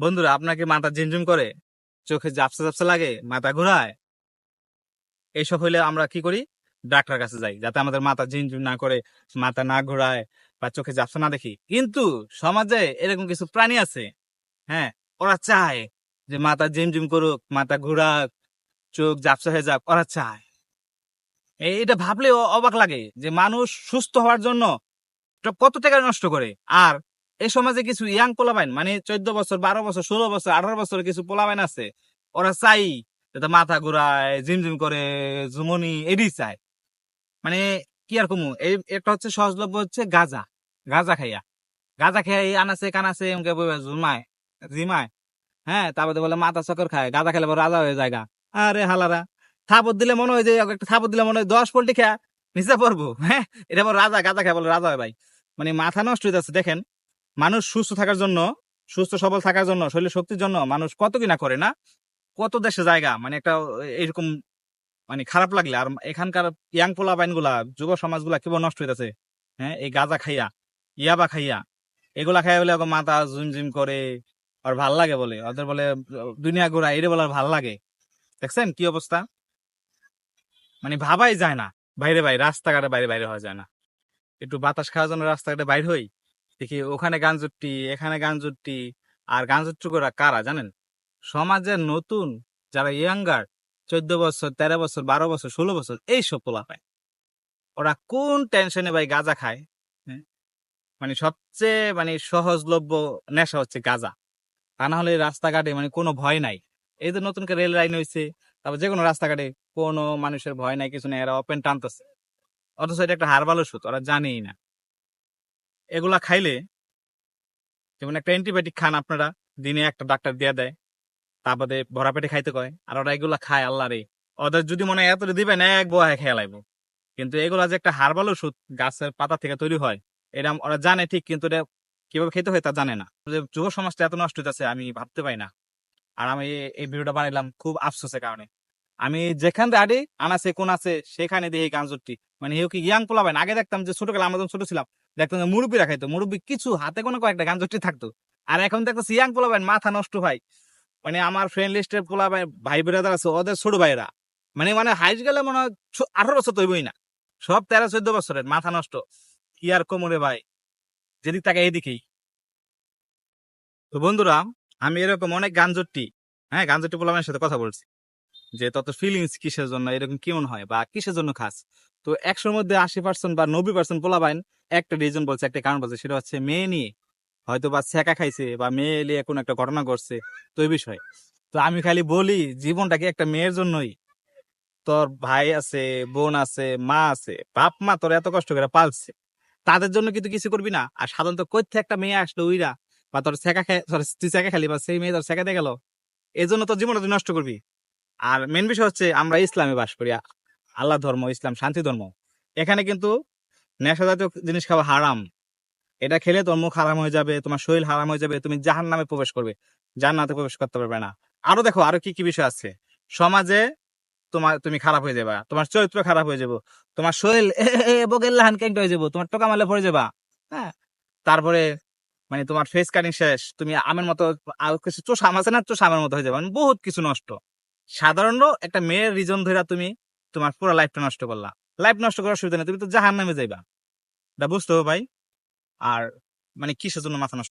বন্ধুরা, আপনাকে মাথা ঝিমঝিম করে, চোখে জাপসা জাপসা লাগে, মাথা ঘোরায়। এইসব হইলে আমরা কি করি? ডাক্তার কাছে যাই, যাতে আমাদের মাথা ঝিমঝিম না করে, মাথা না ঘোরায় বা চোখে জাপসা না দেখি। কিন্তু সমাজে এরকম কিছু প্রাণী আছে হ্যাঁ ওরা চায় যে মাথা ঝিমঝিম করুক, মাথা ঘোরাক, চোখ জাপসা হয়ে যাক, ওরা চায়। এটা ভাবলে অবাক লাগে যে মানুষ সুস্থ হওয়ার জন্য কত টাকা নষ্ট করে। আর এই সমাজে কিছু ইয়াং পোলাবাইন মানে চোদ্দ বছর, বারো বছর, ষোলো বছর, আঠারো বছর কিছু পোলাবাইন আছে, ওরা চাই মাথা ঘুরায়, ঝিমঝিম করে ঝুমনি এডি চায়। মানে কি আর কমু, এই একটা হচ্ছে সহজলভ্য হচ্ছে গাজা গাজা খাইয়া। গাজা এই আনাছে, কানাছে এমকে ঝুমায় জিমায় হ্যাঁ তারপরে বলে মাথা চকর খায়, গাজা খেলে রাজা হয়ে যায় গা। আরে হালারা থাপত দিলে মনে হয় যে একটা থাপত দিলে মনে হয় দশ পোল্টি খেয়া নিচে পড়ব হ্যাঁ এটা বলে রাজা, গাজা খায় বলে রাজা হয় ভাই। মানে মাথা নষ্ট হয়ে যাচ্ছে দেখেন। মানুষ সুস্থ থাকার জন্য, সুস্থ, সবল থাকার জন্য শরীর শক্তির জন্য মানুষ কত কিনা করে না? কত দেশে জায়গা মানে একটা, এরকম মানে খারাপ লাগলে, আর এখানকার ইয়াং পোলা বাইনগুলা, যুব সমাজগুলা কেবল নষ্ট হইতেছে? হ্যাঁ এই গাঁজা খাইয়া, ইয়াবা খাইয়া, এগুলা খাইয়া বলে মাথা ঝুমঝিম করে, আর ভালো লাগে বলে। ওদের বলে, দুনিয়া ঘোরা এটা বলে ভালো লাগে। দেখছেন কি অবস্থা? মানে ভাবাই যায় না। বাইরে বাইরে, রাস্তাঘাটে বাইরে বাইরে হওয়া যায় না। একটু বাতাস খাওয়ার জন্য রাস্তাঘাটে বাইর হই। দেখি ওখানে গান জুট্টি এখানে গান জুট্টি আর গান জুট্টুকরা কারা জানেন? সমাজের নতুন যারা ইয়াঙ্গার চোদ্দ বছর, তেরো বছর, বারো বছর, ষোলো বছর এই সব পোলা পায়। ওরা কোন টেনশনে ভাই গাঁজা খায়? হ্যাঁ? মানে সবচেয়ে মানে সহজলভ্য নেশা হচ্ছে গাঁজা। তা না হলে রাস্তাঘাটে মানে কোনো ভয় নাই। এই যে নতুন করে রেল লাইন হয়েছে তারপর যে কোনো রাস্তাঘাটে কোনো মানুষের ভয় নাই, কিছু নেই, এরা ওপেন টানতেছে। অথচ এটা একটা হারবাল ওষুধ ওরা জানেই না। এগুলা খাইলে যেমন একটা অ্যান্টিবায়োটিক খান আপনারা, দিনে একটা ডাক্তার দিয়ে দেয়, তারপরে ভরা পেটে খাইতে কয়, আর ওরা এগুলা খায়, আল্লাহ রে। ওদের যদি মনে হয় এত দিবেন, এক বহায় খেয়ে লাইব। কিন্তু এগুলা যে একটা হারবাল ওষুধ গাছের পাতা থেকে তৈরি হয়, এটা ওরা জানে ঠিক, কিন্তু এটা কীভাবে খেতে হয় তা জানে না। যুব সমাজটা এত নষ্ট হইতেছে, আমি ভাবতে পাই না। আর আমি এই ভিডিওটা বানাইলাম খুব আফসোসের কারণে। আমি যেখান আডি, আনাছে কোন আছে সেখানে দিয়ে এই গাঞ্জরটি। মানে হেউ কি ইয়াং পোলাবেন? আগে দেখতাম যে ছোটকালে আমরা যখন ছোট ছিলাম। দেখতাম মুরব্বীরা খাইতো, মুরব্বী কিছু হাতে কোনো কয়েকটা গাঞ্জরটি থাকতো। আর এখন দেখতেছি ইয়াং পোলাবেন মাথা নষ্ট ভাই। মানে আমার ফ্রেন্ড লিস্টের পোলাবেন ভাই ব্রাদার আছে, ওদের ছোট ভাইরা মানে মানে হাইস গেলে মনে হয় আঠারো বছর তৈবই না। সব তেরো, চোদ্দ বছরের, মাথা নষ্ট। কি আর কোমরে ভাই? যেদিক তাকে এইদিকেই তো বন্ধুরা, আমি এরকম অনেক গাঞ্জটি হ্যাঁ গাঞ্জটি পোলাবেনের সাথে কথা বলছি। যে তত ফিলিংস কিসের জন্য, এরকম কেমন হয় বা কিসের জন্য খাস? তো একশোর মধ্যে আশি পার্সেন্ট বা নব্বই পার্সেন্ট পোলাবাইন একটা রিজন বলছে, একটা কারণ বলছে, সেটা হচ্ছে মেয়ে নিয়ে হয়তো বা ছেঁকা খাইছে বা মেয়ে নিয়ে কোনো একটা ঘটনা ঘটছে, তো এই বিষয়। তো আমি খালি বলি জীবনটা কি একটা মেয়ের জন্যই। তোর ভাই আছে, বোন আছে, মা আছে, বাপ, মা তোর এত কষ্ট করে পালছে। তাদের জন্য কিন্তু কিছু করবি না। আর সাধারণত কৈথে একটা মেয়ে আসলো উইরা বা তোর ছেঁকা খাই তুই ছেঁকা খালি বা সেই মেয়ে তোর ছেঁকাতে গেল এই জন্য তোর জীবনটা তুই নষ্ট করবি। আর মেন বিষয় হচ্ছে আমরা ইসলামে বাস করি, আল্লাহ ধর্ম, ইসলাম শান্তি ধর্ম। এখানে কিন্তু নেশা জাতীয় জিনিস খাওয়া হারাম। এটা খেলে তোর মুখ হারাম হয়ে যাবে, তোমার শরীর হারাম হয়ে যাবে, তুমি জাহান নামে প্রবেশ করবে। জান্নাতে প্রবেশ করতে পারবে না। আরও দেখো, আরও কি কি বিষয় আছে? সমাজে তোমার, তুমি খারাপ হয়ে যাবা, তোমার চরিত্র খারাপ হয়ে যাব, তোমার শরীর হয়ে যাব, তোমার টোকা মালে পড়ে যাবা হ্যাঁ? তারপরে মানে তোমার ফেস কাটিং শেষ, তুমি আমের মতো কিছু চোষ আম আছে না চোষ আমের মতো হয়ে যাবে মানে বহুত কিছু নষ্ট। সাধারণ একটা মেয়ের রিজন ধরে তুমি তোমার পুরো লাইফটা নষ্ট করলা। লাইফ নষ্ট করার সুবিধা নেই, তুমি তো জাহান নামে যাইবা। এটা বুঝতে হবে ভাই। আর মানে কিসের জন্য মাথা নষ্ট